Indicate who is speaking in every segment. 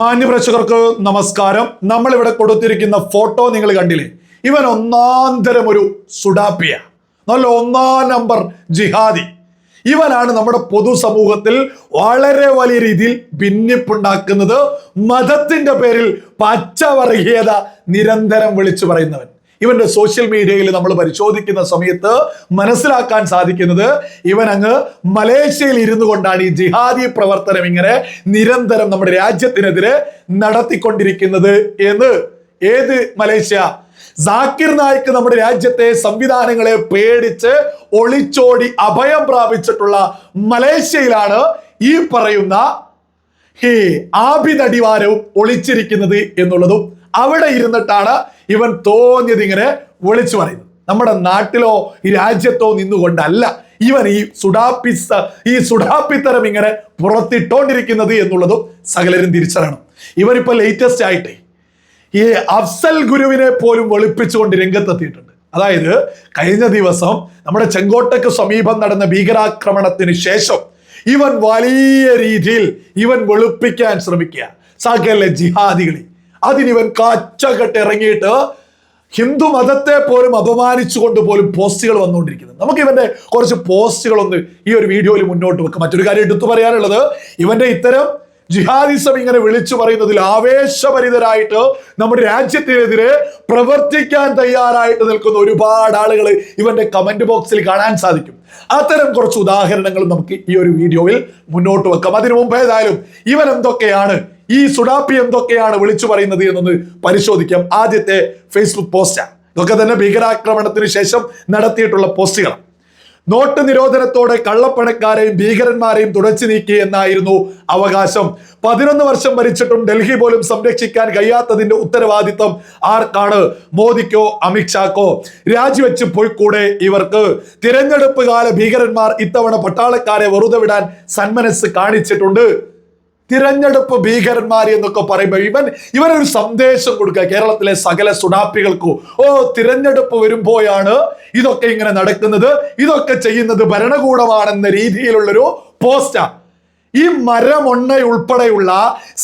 Speaker 1: മാന്യപ്രേക്ഷകർക്ക് നമസ്കാരം. നമ്മൾ ഇവിടെ കൊടുത്തിരിക്കുന്ന ഫോട്ടോ നിങ്ങൾ കണ്ടില്ലേ? ഇവൻ ഒന്നാം തരം ഒരു സുഡാപ്പിയ. നല്ല ഒന്നാം നമ്പർ ജിഹാദി. ഇവനാണ് നമ്മുടെ പൊതുസമൂഹത്തിൽ വളരെ വലിയ രീതിയിൽ ഭിന്നിപ്പുണ്ടാക്കുന്നത്. മതത്തിന്റെ പേരിൽ പച്ചവർഗീയത നിരന്തരം വിളിച്ചു പറയുന്നവൻ. ഇവന്റെ സോഷ്യൽ മീഡിയയിൽ നമ്മൾ പരിശോധിക്കുന്ന സമയത്ത് മനസ്സിലാക്കാൻ സാധിക്കുന്നത് ഇവൻ അങ്ങ് മലേഷ്യയിൽ ഇരുന്നു കൊണ്ടാണ് ഈ ജിഹാദി പ്രവർത്തനം ഇങ്ങനെ നിരന്തരം നമ്മുടെ രാജ്യത്തിനെതിരെ നടത്തിക്കൊണ്ടിരിക്കുന്നത് എന്ന്. ഏത് മലേഷ്യ? സാക്കിർ നായിക്ക് നമ്മുടെ രാജ്യത്തെ സംവിധാനങ്ങളെ പേടിച്ച് ഒളിച്ചോടി അഭയം പ്രാപിച്ചിട്ടുള്ള മലേഷ്യയിലാണ് ഈ പറയുന്ന ഹേ ആഭിതടിവാരവും ഒളിച്ചിരിക്കുന്നത് എന്നുള്ളതും. അവിടെ ഇരുന്നിട്ടാണ് ഇവൻ തോന്നിയത് ഇങ്ങനെ വിളിച്ചു പറയുന്നു. നമ്മുടെ നാട്ടിലോ ഈ രാജ്യത്തോ നിന്നുകൊണ്ടല്ല ഇവൻ ഈ സുഡാപ്പിസ ഈ സുഡാപ്പിത്തരം ഇങ്ങനെ പുറത്തിട്ടോണ്ടിരിക്കുന്നത് എന്നുള്ളതും സകലരും തിരിച്ചറിയണം. ഇവരിപ്പോ ലേറ്റസ്റ്റ് ആയിട്ട് ഈ അഫ്സൽ ഗുരുവിനെ പോലും വെളുപ്പിച്ചുകൊണ്ട് രംഗത്തെത്തിയിട്ടുണ്ട്. അതായത് കഴിഞ്ഞ ദിവസം നമ്മുടെ ചെങ്കോട്ടയ്ക്ക് സമീപം നടന്ന ഭീകരാക്രമണത്തിന് ശേഷം ഇവൻ വലിയ രീതിയിൽ ഇവൻ വെളുപ്പിക്കാൻ ശ്രമിക്കുക. സകല ജിഹാദികളെ അതിനിവൻ കാച്ചകെട്ട് ഇറങ്ങിയിട്ട് ഹിന്ദു മതത്തെ പോലും അപമാനിച്ചുകൊണ്ട് പോലും പോസ്റ്റുകൾ വന്നുകൊണ്ടിരിക്കുന്നത് നമുക്ക് ഇവന്റെ കുറച്ച് പോസ്റ്റുകളൊന്ന് ഈ ഒരു വീഡിയോയിൽ മുന്നോട്ട് വെക്കാം. മറ്റൊരു കാര്യം എടുത്തു പറയാനുള്ളത് ഇവന്റെ ഇത്തരം ജിഹാദിസം ഇങ്ങനെ വിളിച്ചു പറയുന്നതിൽ ആവേശഭരിതരായിട്ട് നമ്മുടെ രാജ്യത്തിനെതിരെ പ്രവർത്തിക്കാൻ തയ്യാറായിട്ട് നിൽക്കുന്ന ഒരുപാട് ആളുകൾ ഇവന്റെ കമന്റ് ബോക്സിൽ കാണാൻ സാധിക്കും. അത്തരം കുറച്ച് ഉദാഹരണങ്ങൾ നമുക്ക് ഈ ഒരു വീഡിയോയിൽ മുന്നോട്ട് വെക്കാം. അതിനു മുമ്പ് ഏതായാലും ഇവൻ എന്തൊക്കെയാണ് ഈ സുഡാപ്പി എന്തൊക്കെയാണ് വിളിച്ചു പറയുന്നത് എന്നൊന്ന് പരിശോധിക്കാം. ആദ്യത്തെ ഫേസ്ബുക്ക് പോസ്റ്റാണ് ഇതൊക്കെ തന്നെ ഭീകരാക്രമണത്തിന് ശേഷം നടത്തിയിട്ടുള്ള പോസ്റ്റുകളാണ് നോട്ട് നിരോധനത്തോടെ കള്ളപ്പണക്കാരെയും ഭീകരന്മാരെയും തുടച്ചു നീക്കി എന്നായിരുന്നു അവകാശം. പതിനൊന്ന് വർഷം ഭരിച്ചിട്ടും ഡൽഹി പോലും സംരക്ഷിക്കാൻ കഴിയാത്തതിന്റെ ഉത്തരവാദിത്വം ആർക്കാണ്? മോദിക്കോ അമിത്ഷാക്കോ? രാജിവെച്ച് പോയിക്കൂടെ ഇവർക്ക്? തിരഞ്ഞെടുപ്പ് കാല ഭീകരന്മാർ ഇത്തവണ പട്ടാളക്കാരെ വെറുതെ വിടാൻ സന്മനസ് കാണിച്ചിട്ടുണ്ട്. തിരഞ്ഞെടുപ്പ് ഭീകരന്മാർ എന്നൊക്കെ പറയുമ്പോൾ ഇവൻ ഇവനൊരു സന്ദേശം കൊടുക്കുക. കേരളത്തിലെ സകല സുഡാപ്പികൾക്കു ഓ തിരഞ്ഞെടുപ്പ് വരുമ്പോഴാണ് ഇതൊക്കെ ഇങ്ങനെ നടക്കുന്നത്. ഇതൊക്കെ ചെയ്യുന്നത് ഭരണകൂടമാണെന്ന രീതിയിലുള്ളൊരു പോസ്റ്റാ. ഈ മരമൊണ്ണ ഉൾപ്പെടെയുള്ള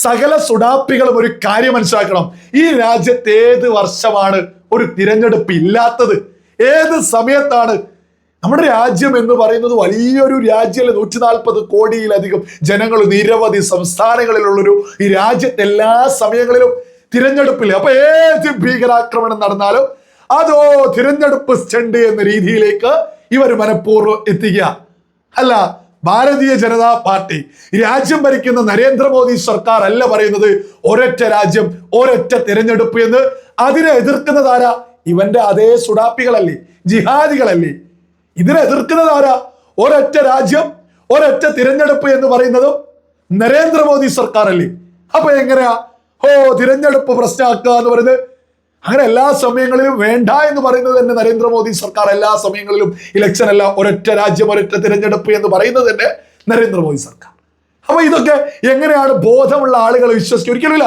Speaker 1: സകല സുഡാപ്പികളും ഒരു കാര്യം മനസ്സിലാക്കണം. ഈ രാജ്യത്ത് ഏത് വർഷമാണ് ഒരു തിരഞ്ഞെടുപ്പ് ഇല്ലാത്തത്? ഏത് സമയത്താണ് നമ്മുടെ രാജ്യം എന്ന് പറയുന്നത് വലിയൊരു രാജ്യമല്ലേ? നൂറ്റി നാൽപ്പത് കോടിയിലധികം ജനങ്ങൾ നിരവധി സംസ്ഥാനങ്ങളിലുള്ളൊരു ഈ രാജ്യത്തെ എല്ലാ സമയങ്ങളിലും തിരഞ്ഞെടുപ്പില്ല? അപ്പൊ ഏത് ഭീകരാക്രമണം നടന്നാലും അതോ തിരഞ്ഞെടുപ്പ് സ്റ്റണ്ട് എന്ന രീതിയിലേക്ക് ഇവർ മനഃപൂർവം എത്തിക്കുക. അല്ല ഭാരതീയ ജനതാ പാർട്ടി രാജ്യം ഭരിക്കുന്ന നരേന്ദ്രമോദി സർക്കാർ അല്ല പറയുന്നത് ഒരൊറ്റ രാജ്യം ഒരൊറ്റ തിരഞ്ഞെടുപ്പ് എന്ന്. അതിനെ എതിർക്കുന്നതാരാ ഇവന്റെ അതേ സുഡാപ്പികളല്ലേ? ജിഹാദികളല്ലേ? ഇതിനെ എതിർക്കുന്നത് ആരാ? ഒരൊറ്റ രാജ്യം ഒരൊറ്റ തിരഞ്ഞെടുപ്പ് എന്ന് പറയുന്നതും നരേന്ദ്രമോദി സർക്കാർ അല്ലേ അപ്പൊ എങ്ങനെയാ? ഓ തിരഞ്ഞെടുപ്പ് പ്രശ്നമാക്കുക എന്ന് പറയുന്നത് അങ്ങനെ എല്ലാ സമയങ്ങളിലും വേണ്ട എന്ന് പറയുന്നത് തന്നെ നരേന്ദ്രമോദി സർക്കാർ. എല്ലാ സമയങ്ങളിലും ഇലക്ഷൻ അല്ല ഒരൊറ്റ രാജ്യം ഒരൊറ്റ തിരഞ്ഞെടുപ്പ് എന്ന് പറയുന്നത് തന്നെ നരേന്ദ്രമോദി സർക്കാർ. അപ്പൊ ഇതൊക്കെ എങ്ങനെയാണ് ബോധമുള്ള ആളുകൾ വിശ്വസിക്കുക? ഒരിക്കലുമില്ല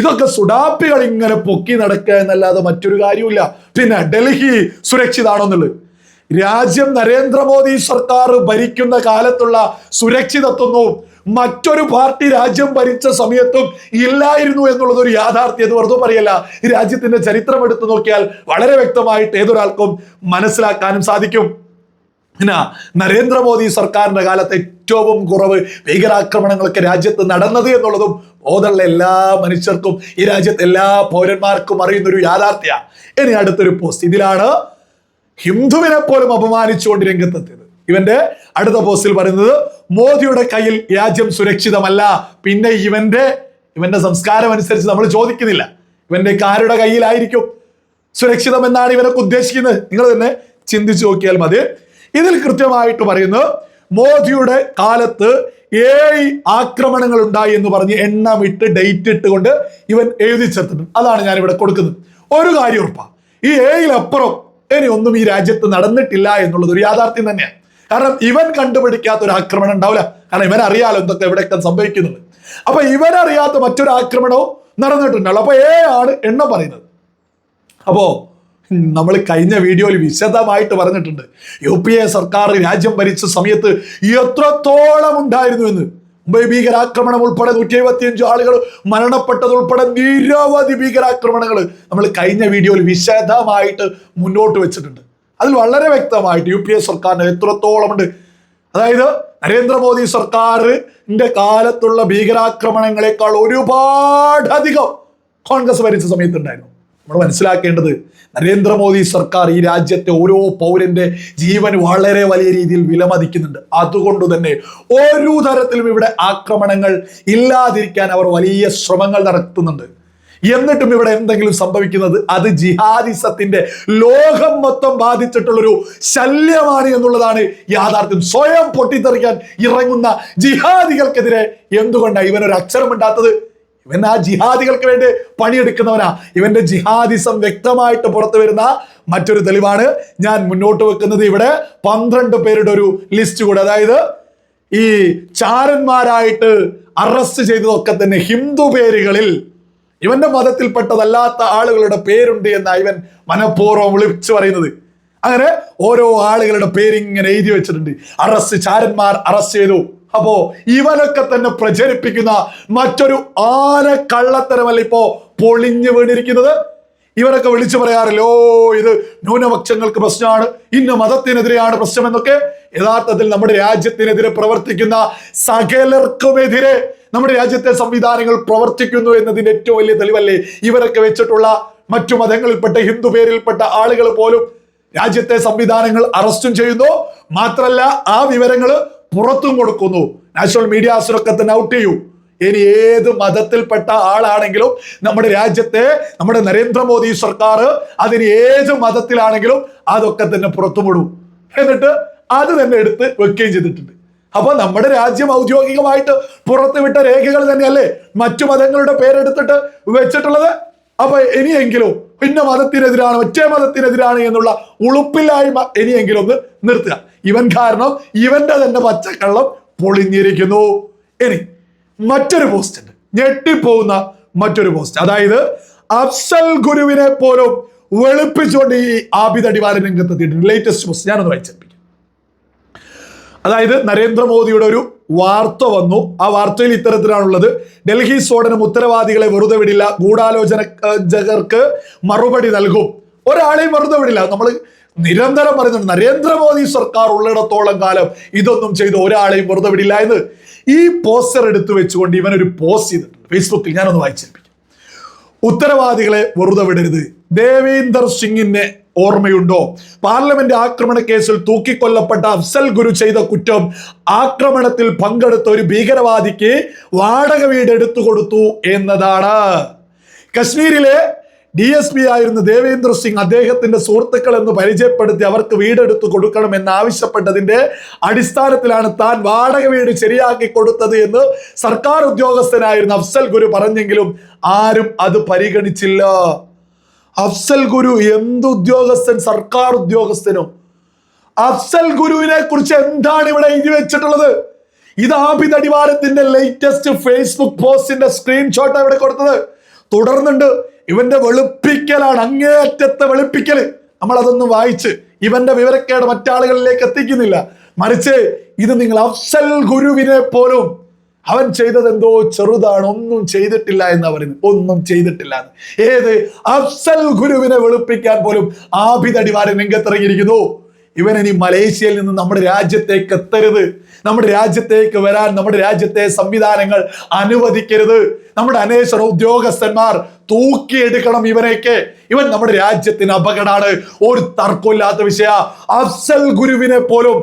Speaker 1: ഇതൊക്കെ സുഡാപ്പികൾ ഇങ്ങനെ പൊക്കി നടക്കുക എന്നല്ലാതെ മറ്റൊരു കാര്യമില്ല പിന്നെ ഡൽഹി സുരക്ഷിതാണോ എന്നുള്ളത്. രാജ്യം നരേന്ദ്രമോദി സർക്കാർ ഭരിക്കുന്ന കാലത്തുള്ള സുരക്ഷിതത്വവും മറ്റൊരു പാർട്ടി രാജ്യം ഭരിച്ച സമയത്തും ഇല്ലായിരുന്നു എന്നുള്ളത് ഒരു യാഥാർത്ഥ്യം എന്ന് വെറുതെ പറയല്ല. രാജ്യത്തിന്റെ ചരിത്രം എടുത്തു നോക്കിയാൽ വളരെ വ്യക്തമായിട്ട് ഏതൊരാൾക്കും മനസ്സിലാക്കാനും സാധിക്കും. പിന്നെ നരേന്ദ്രമോദി സർക്കാരിന്റെ കാലത്ത് ഏറ്റവും കുറവ് ഭീകരാക്രമണങ്ങളൊക്കെ രാജ്യത്ത് നടന്നത് എന്നുള്ളതും ബോധമുള്ള എല്ലാ മനുഷ്യർക്കും ഈ രാജ്യത്തെ എല്ലാ പൗരന്മാർക്കും അറിയുന്ന ഒരു യാഥാർത്ഥ്യ. ഇനി അടുത്തൊരു പോസ്റ്റ് ഇതിലാണ് ഹിന്ദുവിനെ പോലും അപമാനിച്ചുകൊണ്ട് രംഗത്തെത്തിയത്. ഇവന്റെ അടുത്ത പോസ്റ്റിൽ പറയുന്നത് മോദിയുടെ കയ്യിൽ രാജ്യം സുരക്ഷിതമല്ല പിന്നെ ഇവന്റെ ഇവന്റെ സംസ്കാരം അനുസരിച്ച് നമ്മൾ ചോദിക്കുന്നില്ല. ഇവന്റെ കാരുടെ കയ്യിലായിരിക്കും സുരക്ഷിതം എന്നാണ് ഇവനൊക്കെ ഉദ്ദേശിക്കുന്നത്. നിങ്ങൾ തന്നെ ചിന്തിച്ചു നോക്കിയാൽ മതി. ഇതിൽ കൃത്യമായിട്ട് പറയുന്നു മോദിയുടെ കാലത്ത് ഏഴ് ആക്രമണങ്ങൾ ഉണ്ടായി എന്ന് പറഞ്ഞ് എണ്ണം ഇട്ട് ഡേറ്റ് ഇട്ടുകൊണ്ട് ഇവൻ എഴുതി ചേർത്തിട്ടുണ്ട്. അതാണ് ഞാൻ ഇവിടെ കൊടുക്കുന്നത്. ഒരു കാര്യം ഉറപ്പാ. ഈ ഏഴിലപ്പുറം ഇനി ഒന്നും ഈ രാജ്യത്ത് നടന്നിട്ടില്ല എന്നുള്ളത് ഒരു യാഥാർത്ഥ്യം തന്നെയാണ്. കാരണം ഇവൻ കണ്ടുപിടിക്കാത്ത ഒരു ആക്രമണം ഉണ്ടാവില്ല. കാരണം ഇവൻ അറിയാലോ എന്തൊക്കെ എവിടെയൊക്കെ സംഭവിക്കുന്നുണ്ട്. അപ്പൊ ഇവനറിയാത്ത മറ്റൊരു ആക്രമണവും നടന്നിട്ടുണ്ടല്ലോ അപ്പൊ ഏ ആണ് എണ്ണം പറയുന്നത്. അപ്പോ നമ്മൾ കഴിഞ്ഞ വീഡിയോയിൽ വിശദമായിട്ട് പറഞ്ഞിട്ടുണ്ട്. യു പി എ സർക്കാർ രാജ്യം ഭരിച്ച സമയത്ത് എത്രത്തോളം ഉണ്ടായിരുന്നു എന്ന്. ഭീകരാക്രമണം ഉൾപ്പെടെ നൂറ്റി എഴുപത്തിയഞ്ച് ആളുകൾ മരണപ്പെട്ടത് ഉൾപ്പെടെ നിരവധി ഭീകരാക്രമണങ്ങൾ നമ്മൾ കഴിഞ്ഞ വീഡിയോയിൽ വിശദമായിട്ട് മുന്നോട്ട് വെച്ചിട്ടുണ്ട്. അതിൽ വളരെ വ്യക്തമായിട്ട് യു പി എ സർക്കാരിന് എത്രത്തോളം ഉണ്ട്. അതായത് നരേന്ദ്രമോദി സർക്കാരിന്റെ കാലത്തുള്ള ഭീകരാക്രമണങ്ങളെക്കാൾ ഒരുപാടധികം കോൺഗ്രസ് ഭരിച്ച സമയത്തുണ്ടായിരുന്നു. നമ്മൾ മനസ്സിലാക്കേണ്ടത് നരേന്ദ്രമോദി സർക്കാർ ഈ രാജ്യത്തെ ഓരോ പൗരന്റെ ജീവൻ വളരെ വലിയ രീതിയിൽ വിലമതിക്കുന്നുണ്ട്. അതുകൊണ്ട് തന്നെ ഒരു തരത്തിലും ഇവിടെ ആക്രമണങ്ങൾ ഇല്ലാതിരിക്കാൻ അവർ വലിയ ശ്രമങ്ങൾ നടത്തുന്നുണ്ട്. എന്നിട്ടും ഇവിടെ എന്തെങ്കിലും സംഭവിക്കുന്നത്? അത് ജിഹാദിസത്തിന്റെ ലോകം മൊത്തം ബാധിച്ചിട്ടുള്ളൊരു ശല്യമാണ് എന്നുള്ളതാണ് യാഥാർത്ഥ്യം. സ്വയം പൊട്ടിത്തെറിക്കാൻ ഇറങ്ങുന്ന ജിഹാദികൾക്കെതിരെ എന്തുകൊണ്ടാണ് ഇവനൊരു അക്ഷരമിണ്ടാത്തത്? ഇവൻ ആ ജിഹാദികൾക്ക് വേണ്ടി പണിയെടുക്കുന്നവനാ. ഇവന്റെ ജിഹാദിസം വ്യക്തമായിട്ട് പുറത്തു വരുന്ന മറ്റൊരു തെളിവാണ് ഞാൻ മുന്നോട്ട് വെക്കുന്നത് ഇവിടെ. പന്ത്രണ്ട് പേരുടെ ഒരു ലിസ്റ്റ് കൂടെ. അതായത് ഈ ചാരന്മാരായിട്ട് അറസ്റ്റ് ചെയ്തതൊക്കെ തന്നെ ഹിന്ദു പേരുകളിൽ ഇവന്റെ മതത്തിൽപ്പെട്ടതല്ലാത്ത ആളുകളുടെ പേരുണ്ട് എന്നാ ഇവൻ മനഃപൂർവം വിളിച്ചു പറയുന്നത്. അങ്ങനെ ഓരോ ആളുകളുടെ പേരിങ്ങനെ എഴുതി വെച്ചിട്ടുണ്ട്. അറസ്റ്റ് ചാരന്മാർ അറസ്റ്റ് ചെയ്തു. അപ്പോ ഇവനൊക്കെ തന്നെ പ്രചരിപ്പിക്കുന്ന മറ്റൊരു ആന കള്ളത്തരമല്ല ഇപ്പോ പൊളിഞ്ഞു വീണിരിക്കുന്നത്. ഇവരൊക്കെ വിളിച്ചു പറയാറില്ലോ ഇത് ന്യൂനപക്ഷങ്ങൾക്ക് പ്രശ്നമാണ് ഇന്ന മതത്തിനെതിരെയാണ് പ്രശ്നം എന്നൊക്കെ. യഥാർത്ഥത്തിൽ നമ്മുടെ രാജ്യത്തിനെതിരെ പ്രവർത്തിക്കുന്ന സകലർക്കുമെതിരെ നമ്മുടെ രാജ്യത്തെ സംവിധാനങ്ങൾ പ്രവർത്തിക്കുന്നു എന്നതിന്റെ ഏറ്റവും വലിയ തെളിവല്ലേ? ഇവരൊക്കെ വെച്ചിട്ടുള്ള മറ്റു മതങ്ങളിൽപ്പെട്ട ഹിന്ദു പേരിൽപ്പെട്ട ആളുകൾ പോലും രാജ്യത്തെ സംവിധാനങ്ങൾ അറസ്റ്റും ചെയ്യുന്നു. മാത്രല്ല ആ വിവരങ്ങൾ പുറത്തും കൊടുക്കുന്നു. നാഷണൽ മീഡിയാസിലൊക്കെ തന്നെ ഔട്ട് ചെയ്യൂ. ഇനി ഏത് മതത്തിൽപ്പെട്ട ആളാണെങ്കിലും നമ്മുടെ രാജ്യത്തെ നമ്മുടെ നരേന്ദ്രമോദി സർക്കാർ അതിന് ഏത് മതത്തിലാണെങ്കിലും അതൊക്കെ തന്നെ പുറത്തുവിടും എന്നിട്ട് അത് തന്നെ എടുത്ത് വെക്കുകയും ചെയ്തിട്ടുണ്ട്. അപ്പൊ നമ്മുടെ രാജ്യം ഔദ്യോഗികമായിട്ട് പുറത്തുവിട്ട രേഖകൾ തന്നെയല്ലേ മറ്റു മതങ്ങളുടെ പേരെടുത്തിട്ട് വെച്ചിട്ടുള്ളത്? അപ്പൊ ഇനിയെങ്കിലും ഇന്ന മതത്തിനെതിരാണ് മറ്റേ മതത്തിനെതിരാണ് എന്നുള്ള ഉളുപ്പില്ലായ്മ ഇനിയെങ്കിലും ഒന്ന് നിർത്തുക. ഇവൻ കാരണം ഇവന്റെ തന്നെ പച്ചക്കള്ളം പൊളിഞ്ഞിരിക്കുന്നു. ഇനി മറ്റൊരു പോസ്റ്റ് ഉണ്ട്. ഞെട്ടിപ്പോകുന്ന മറ്റൊരു പോസ്റ്റ് അതായത് അഫ്സൽ ഗുരുവിനെ പോലും വെളുപ്പിച്ചുകൊണ്ട് ഈ ആബിദ് അടിവാരൻ രംഗത്തെത്തിയിട്ടുണ്ട്. ലേറ്റസ്റ്റ് പോസ്റ്റ് ഞാനൊന്ന് വായിച്ചേൽപ്പിക്കാം. അതായത് നരേന്ദ്രമോദിയുടെ ഒരു വാർത്ത വന്നു. ആ വാർത്തയിൽ ഇത്തരത്തിലാണുള്ളത്. ഡൽഹി സ്ഫോടനം ഉത്തരവാദികളെ വെറുതെ വിടില്ല. ഗൂഢാലോചന ജകർക്ക് മറുപടി നൽകും. ഒരാളെയും വെറുതെ വിടില്ല. നമ്മൾ നിരന്തരം പറയുന്നുണ്ട് നരേന്ദ്രമോദി സർക്കാർ ഉള്ളിടത്തോളം കാലം ഇതൊന്നും ചെയ്ത് ഒരാളെയും വെറുതെ വിടില്ല എന്ന്. ഈ പോസ്റ്റർ എടുത്തു വെച്ചുകൊണ്ട് ഇവൻ ഒരു പോസ്റ്റ് ചെയ്തിട്ടുണ്ട്. ഫേസ്ബുക്കിൽ ഞാനൊന്ന് വായിച്ചേൽപ്പിക്കാം. ഉത്തരവാദികളെ വെറുതെ വിടരുത്. ദേവേന്ദർ സിംഗിനെ ഓർമ്മയുണ്ടോ? പാർലമെന്റ് ആക്രമണ കേസിൽ തൂക്കിക്കൊല്ലപ്പെട്ട അഫ്സൽ ഗുരു ചെയ്ത കുറ്റം ആക്രമണത്തിൽ പങ്കെടുത്ത ഒരു ഭീകരവാദിക്ക് വാടക വീട് എടുത്തു കൊടുത്തു എന്നതാണ്. കശ്മീരിലെ ഡി എസ് പി ആയിരുന്ന ദേവേന്ദ്ര സിംഗ് അദ്ദേഹത്തിന്റെ സുഹൃത്തുക്കൾ എന്ന് പരിചയപ്പെടുത്തി അവർക്ക് വീടെടുത്ത് കൊടുക്കണമെന്ന് ആവശ്യപ്പെട്ടതിന്റെ അടിസ്ഥാനത്തിലാണ് താൻ വാടക വീട് ശരിയാക്കി കൊടുത്തത് എന്ന് സർക്കാർ ഉദ്യോഗസ്ഥനായിരുന്ന അഫ്സൽ ഗുരു പറഞ്ഞെങ്കിലും ആരും അത് പരിഗണിച്ചില്ല. അഫ്സൽ ഗുരു എന്ത് ഉദ്യോഗസ്ഥൻ സർക്കാർ ഉദ്യോഗസ്ഥനോ? അഫ്സൽ ഗുരുവിനെ കുറിച്ച് എന്താണ് ഇവിടെ എഴുതി വെച്ചിട്ടുള്ളത്? ഇത് ആബിദ് അടിവാരത്തിന്റെ ലേറ്റസ്റ്റ് ഫേസ്ബുക്ക് പോസ്റ്റിന്റെ സ്ക്രീൻഷോട്ട് ഇവിടെ കൊടുത്തത്. തുടർന്നുണ്ട് ഇവന്റെ വെളുപ്പിക്കലാണ് അങ്ങേയറ്റത്തെ നമ്മൾ അതൊന്നും വായിച്ച് ഇവന്റെ വിവരക്കേട് മറ്റാളുകളിലേക്ക് എത്തിക്കുന്നില്ല. മറിച്ച് ഇത് നിങ്ങൾ അഫ്സൽ ഗുരുവിനെ പോലും അവൻ ചെയ്തത് എന്തോ ചെറുതാണ് ഒന്നും ചെയ്തിട്ടില്ല എന്ന് പറയുന്നു ഒന്നും ചെയ്തിട്ടില്ല ഏത്? അഫ്സൽ ഗുരുവിനെ വെളുപ്പിക്കാൻ പോലും ആഭിതടിമാരെ രംഗത്തിറങ്ങിയിരിക്കുന്നു. ഇവൻ ഇനി മലേഷ്യയിൽ നിന്ന് നമ്മുടെ രാജ്യത്തേക്ക് എത്തരുത്. നമ്മുടെ രാജ്യത്തേക്ക് വരാൻ നമ്മുടെ രാജ്യത്തെ സംവിധാനങ്ങൾ അനുവദിക്കരുത്. നമ്മുടെ അന്വേഷണ ഉദ്യോഗസ്ഥന്മാർ തൂക്കിയെടുക്കണം ഇവനെയൊക്കെ. ഇവൻ നമ്മുടെ രാജ്യത്തിന് അപകടമാണ് ഒരു തർക്കമില്ലാത്ത വിഷയ. അഫ്സൽ ഗുരുവിനെ പോലും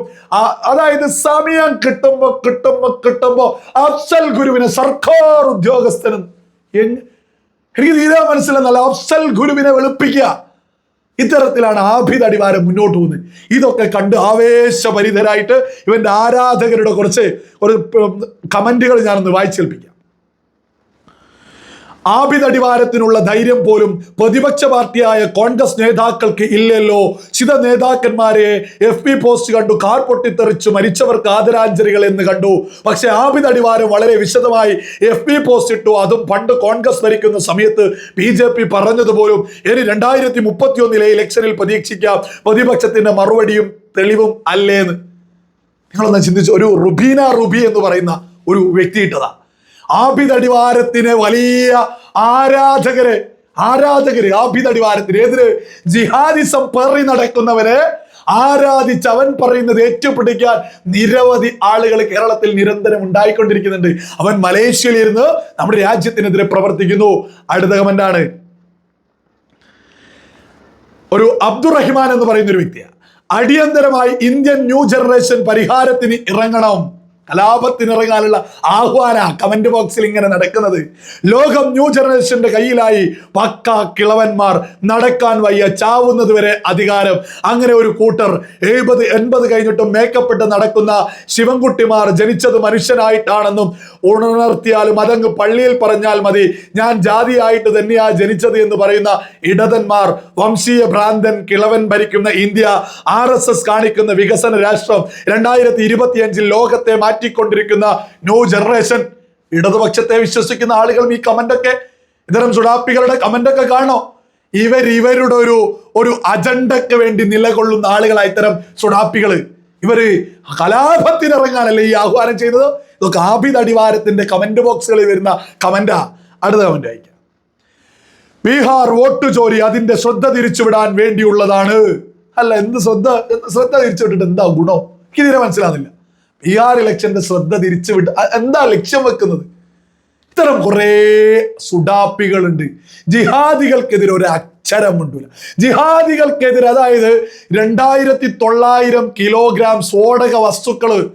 Speaker 1: അതായത് സമയം കിട്ടുമ്പോ കിട്ടുമ്പോ കിട്ടുമ്പോ അഫ്സൽ ഗുരുവിനെ സർക്കാർ ഉദ്യോഗസ്ഥനും എനിക്ക് തീരെ മനസ്സിലെന്നല്ല അഫ്സൽ ഗുരുവിനെ വെളുപ്പിക്കുക. ഇത്തരത്തിലാണ് ആഭിത അടിവാരം മുന്നോട്ട് പോകുന്നത്. ഇതൊക്കെ കണ്ട് ആവേശഭരിതരായിട്ട് ഇവന്റെ ആരാധകരുടെ കുറച്ച് ഒരു കമന്റുകൾ ഞാനൊന്ന് വായിച്ചേൽപ്പിക്കാം. ആബിദ് അടിവാരത്തിനുള്ള ധൈര്യം പോലും പ്രതിപക്ഷ പാർട്ടിയായ കോൺഗ്രസ് നേതാക്കൾക്ക് ഇല്ലല്ലോ. ചില നേതാക്കന്മാരെ എഫ് പി പോസ്റ്റ് കണ്ടു കാർ പൊട്ടിത്തെറിച്ച് മരിച്ചവർക്ക് ആദരാഞ്ജലികൾ എന്ന് കണ്ടു. പക്ഷെ ആഭിതടിവാരം വളരെ വിശദമായി എഫ് പി പോസ്റ്റ് ഇട്ടു. അതും പണ്ട് കോൺഗ്രസ് ഭരിക്കുന്ന സമയത്ത് ബി ജെ പി പറഞ്ഞതുപോലും ഇനി രണ്ടായിരത്തി മുപ്പത്തി ഒന്നിലെ ഇലക്ഷനിൽ പ്രതീക്ഷിക്കാം. പ്രതിപക്ഷത്തിന്റെ മറുപടിയും തെളിവും അല്ലേന്ന്. നിങ്ങളൊന്ന് ചിന്തിച്ചു ഒരു റുബീന റുബി എന്ന് പറയുന്ന ഒരു വ്യക്തി ഇട്ടതാ. ആബിദ് അടിവാരത്തിന് വലിയ ആരാധകരെ ആരാധകര് ആഭിതടിവാരത്തിന് എതിര് ജിഹാദിസം പറി നടക്കുന്നവരെ ആരാധിച്ച് അവൻ പറയുന്നത് ഏറ്റുപിടിക്കാൻ നിരവധി ആളുകൾ കേരളത്തിൽ നിരന്തരം ഉണ്ടായിക്കൊണ്ടിരിക്കുന്നുണ്ട്. അവൻ മലേഷ്യയിൽ ഇരുന്ന് നമ്മുടെ രാജ്യത്തിനെതിരെ പ്രവർത്തിക്കുന്നു. അടുത്ത കമന്റാണ് ഒരു അബ്ദുറഹിമാൻ എന്ന് പറയുന്ന ഒരു വ്യക്തിയാണ്. അടിയന്തരമായി ഇന്ത്യൻ ന്യൂ ജനറേഷൻ പരിഹാരത്തിന് ഇറങ്ങണം. കലാപത്തിന് ഇറങ്ങാനുള്ള ആഹ്വാന കമന്റ് ബോക്സിൽ ഇങ്ങനെ നടക്കുന്നത്. ലോകം ന്യൂ ജനറേഷന്റെ കയ്യിലായി പക്ക കിളവന്മാർ നടക്കാൻ വയ്യ. ചാവുന്നത് വരെ അധികാരം. അങ്ങനെ ഒരു കൂട്ടർ എഴുപത് എൺപത് കഴിഞ്ഞിട്ടും മേക്കപ്പെട്ട് നടക്കുന്ന ശിവൻകുട്ടിമാർ ജനിച്ചത് മനുഷ്യനായിട്ടാണെന്നും ഉണർത്തിയാലും അതങ്ങ് പള്ളിയിൽ പറഞ്ഞാൽ മതി. ഞാൻ ജാതിയായിട്ട് തന്നെയാ ജനിച്ചത് എന്ന് പറയുന്ന ഇടതന്മാർ വംശീയ ഭ്രാന്തൻ കിളവൻ ഭരിക്കുന്ന ഇന്ത്യ ആർ കാണിക്കുന്ന വികസന രാഷ്ട്രം രണ്ടായിരത്തി ഇരുപത്തിയഞ്ചിൽ ലോകത്തെ മാറ്റിക്കൊണ്ടിരിക്കുന്ന ന്യൂ ജനറേഷൻ. ഇടതുപക്ഷത്തെ വിശ്വസിക്കുന്ന ആളുകളും ഈ കമന്റൊക്കെ ഇത്തരം സുഡാപ്പികളുടെ കമന്റൊക്കെ കാണോ? ഇവർ ഇവരുടെ ഒരു ഒരു അജണ്ടക്ക് വേണ്ടി നിലകൊള്ളുന്ന ആളുകളായി ഇത്തരം സുഡാപ്പികൾ ഇവർ കലാപത്തിനിറങ്ങാനല്ലേ ഈ ആഹ്വാനം ചെയ്യുന്നത് ഇതൊക്കെ ആബിദ് അടിവാരത്തിന്റെ കമന്റ് ബോക്സുകളിൽ വരുന്ന കമന്റാ. അടുത്ത കമന്റ് അയക്കാം. ബീഹാർ വോട്ട് ചോരി അതിന്റെ ശ്രദ്ധ തിരിച്ചുവിടാൻ വേണ്ടിയുള്ളതാണ്. അല്ല എന്ത് ശ്രദ്ധ? ശ്രദ്ധ തിരിച്ചുവിട്ടിട്ട് എന്താ ഗുണം? തീരെ മനസ്സിലാകുന്നില്ല ആർ ഇലക്ഷന്റെ ശ്രദ്ധ തിരിച്ചുവിട്ട് എന്താ ലക്ഷ്യം വെക്കുന്നത്? ഇത്തരം കുറേ സുഡാപ്പികളുണ്ട്. ജിഹാദികൾക്കെതിരെ ഒരു അക്ഷരം ഉണ്ടില്ല ജിഹാദികൾക്കെതിരെ അതായത് രണ്ടായിരത്തി തൊള്ളായിരം കിലോഗ്രാം സ്ഫോടക വസ്തുക്കൾ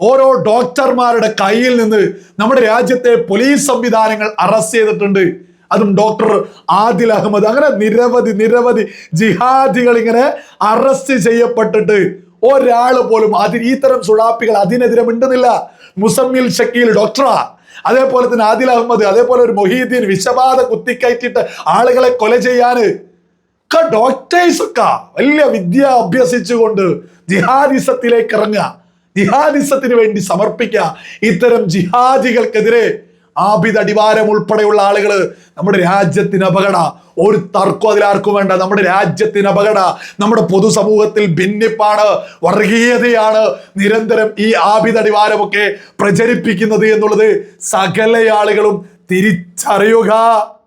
Speaker 1: ഓരോ ഡോക്ടർമാരുടെ കയ്യിൽ നിന്ന് നമ്മുടെ രാജ്യത്തെ പോലീസ് സംവിധാനങ്ങൾ അറസ്റ്റ് ചെയ്തിട്ടുണ്ട്. അതും ഡോക്ടർ ആദിൽ അഹമ്മദ്. അങ്ങനെ നിരവധി നിരവധി ജിഹാദികൾ ഇങ്ങനെ അറസ്റ്റ് ചെയ്യപ്പെട്ടിട്ട് ഒരാൾ പോലും അതിന് ഇത്തരം സുഡാപ്പികൾ അതിനെതിരെ മിണ്ടുന്നില്ല. മുസമ്മിൽ ഷക്കീൽ ഡോക്ടറാ അതേപോലെ തന്നെ ആദിൽ അഹമ്മദ് അതേപോലെ ഒരു മൊഹീദ്ദീൻ വിഷബാധ കുത്തിക്കയറ്റിട്ട് ആളുകളെ കൊല ചെയ്യാന്. ഡോക്ടേഴ്സ് വലിയ വിദ്യ അഭ്യസിച്ചുകൊണ്ട് ജിഹാദിസത്തിലേക്ക് ഇറങ്ങുക. ജിഹാദിസത്തിന് വേണ്ടി സമർപ്പിക്കുക. ഇത്തരം ജിഹാദികൾക്കെതിരെ ആബിദ് അടിവാരം ഉൾപ്പെടെയുള്ള ആളുകൾ നമ്മുടെ രാജ്യത്തിന് അപകട. ഒരു തർക്കം അതിലാർക്കും വേണ്ട. നമ്മുടെ രാജ്യത്തിന് അപകട. നമ്മുടെ പൊതുസമൂഹത്തിൽ ഭിന്നിപ്പാണ് വർഗീയതയാണ് നിരന്തരം ഈ ആബിദ് അടിവാരമൊക്കെ പ്രചരിപ്പിക്കുന്നത് എന്നുള്ളത് സകല ആളുകളും തിരിച്ചറിയുക.